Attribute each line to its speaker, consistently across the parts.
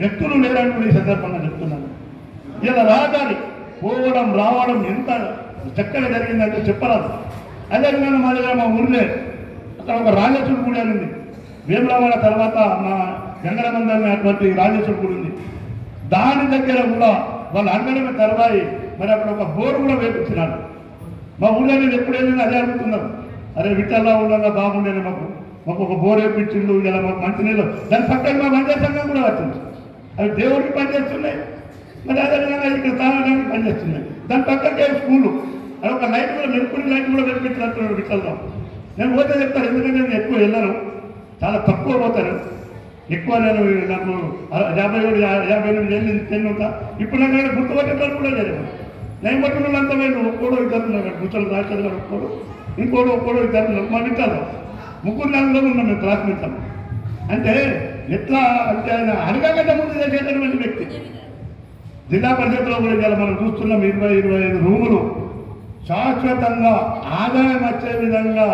Speaker 1: వ్యక్తులు లేరని కూడా ఈ సందర్భంగా చెప్తున్నాను. ఇలా రహదారి పోవడం రావడం ఎంత చక్కగా జరిగిందంటే చెప్పరాదు. అదేవిధంగా మా దగ్గర మా ఊరిలో అక్కడ ఒక రాజేశ్వరుడు గుడి అని ఉంది. వేములవాడ తర్వాత మా గంగరమంద అనేటువంటి రాజేశ్వర గుడి ఉంది. దాని దగ్గర కూడా వాళ్ళు అడగడమే తర్వాయి మరి అక్కడ ఒక బోరు కూడా వేపించినాడు మా ఊళ్ళో నేను ఎప్పుడైనా అదే అడుగుతున్నాను అరే విట్టల్లా ఉండగా బాగుండేది మాకు. మాకు ఒక బోర్ వేపించిండు ఇలా మాకు మంచినీళ్ళు. దాని పక్కన మా మంచి సంఘం కూడా వచ్చింది. అవి దేవుడికి పనిచేస్తున్నాయి మరి అదేవిధంగా ఇక్కడ తాగడానికి పనిచేస్తున్నాయి దాని పక్కకే స్కూలు. అది ఒక లైట్ కూడా మెరుపుని లైట్ కూడా వెలిపించినట్టున్నాడు విట్టల్లో నేను పోతే చెప్తాను ఎందుకంటే నేను ఎక్కువ వెళ్ళను. చాలా తక్కువ పోతాను. ఎక్కువ నేను నాకు యాభై ఏడు యాభై ఎనిమిది ఏళ్ళు టెన్ ఉంటా. ఇప్పుడు నాకు ఇక్కడ గుర్తుపట్టేటప్పుడు కూడా లేదు నేను పట్టుకున్న అంత వేరు ఇద్దరు ఉన్నారు ముసలి గారు ఒక్కోడు ఇంకోడు ఒక్కోడు ఇద్దరు మా వింటారు ముగ్గురు నెలలో ఉన్నాం మేము క్లాస్మేట్స్ అంటే ఎట్లా అంటే ఆయన అడగకుండా ముందు చేసేటటువంటి వ్యక్తి. జిల్లా పరిషత్లో కూడా ఇవాళ మనం చూస్తున్నాం ఇరవై ఇరవై ఐదు రూములు. శాశ్వతంగా ఆదాయం వచ్చే విధంగా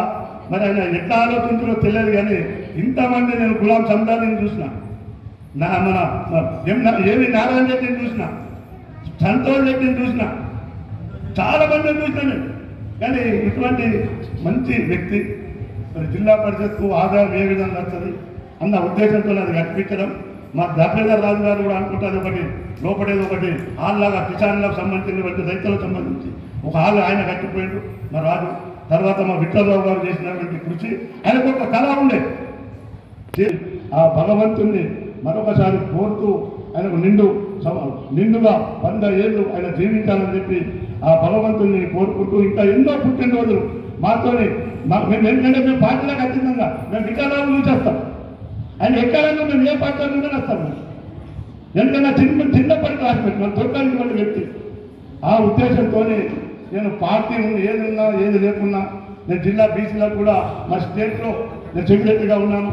Speaker 1: మరి ఆయన ఎట్లా ఆలోచించారో తెలియదు కానీ ఇంతమంది నేను గులాం సందాన్ని చూసిన. నా మన ఎం ఏవి నారాయణ రెడ్డిని చూసిన. సంతోష్ రెడ్డిని చూసిన. చాలా మందిని చూసిన నేను. కానీ ఇటువంటి మంచి వ్యక్తి మరి జిల్లా పరిషత్కు ఆదాయం ఏ విధంగా వస్తుంది? అన్న ఉద్దేశంతో అది కనిపించడం. మా దాపేదర్ రాజు గారు కూడా అనుకుంటారు ఒకటి లోపడేది ఒకటి. హాల్లాగా కిసాన్లకు సంబంధించినటువంటి రైతులకు సంబంధించి. ఒక హాల్ ఆయన కట్టిపోయాడు మా రాజు తర్వాత మా విఠలరావు గారు చేసినటువంటి కృషి. ఆయనకు ఒక కళ ఉండే. ఆ భగవంతుణ్ణి మరొకసారి కోరుతూ ఆయనకు నిండు నిండుగా వంద ఏళ్ళు ఆయన జీవించాలని చెప్పి ఆ భగవంతుణ్ణి కోరుకుంటూ ఇంకా ఎన్నో పుట్టినరోజులు. మాతోని మా- మేము ఎందుకంటే మేము పార్టీలకు అతీతంగా. మేము వికలాంగులు చూసేస్తాం ఆయన ఎక్కడన్నా మేము ఏ పార్టీలో నుండి వస్తాం ఎందుకన్నా చిన్న చిన్నప్పటి క్లాస్మేట్ మన దొరకనటువంటి వ్యక్తి. ఆ ఉద్దేశంతోనే నేను పార్టీ ఉంది ఏది ఉన్నా ఏది లేకున్నా నేను జిల్లా బీసీలో కూడా మా స్టేట్లో నేను సెక్రటరీగా ఉన్నాను.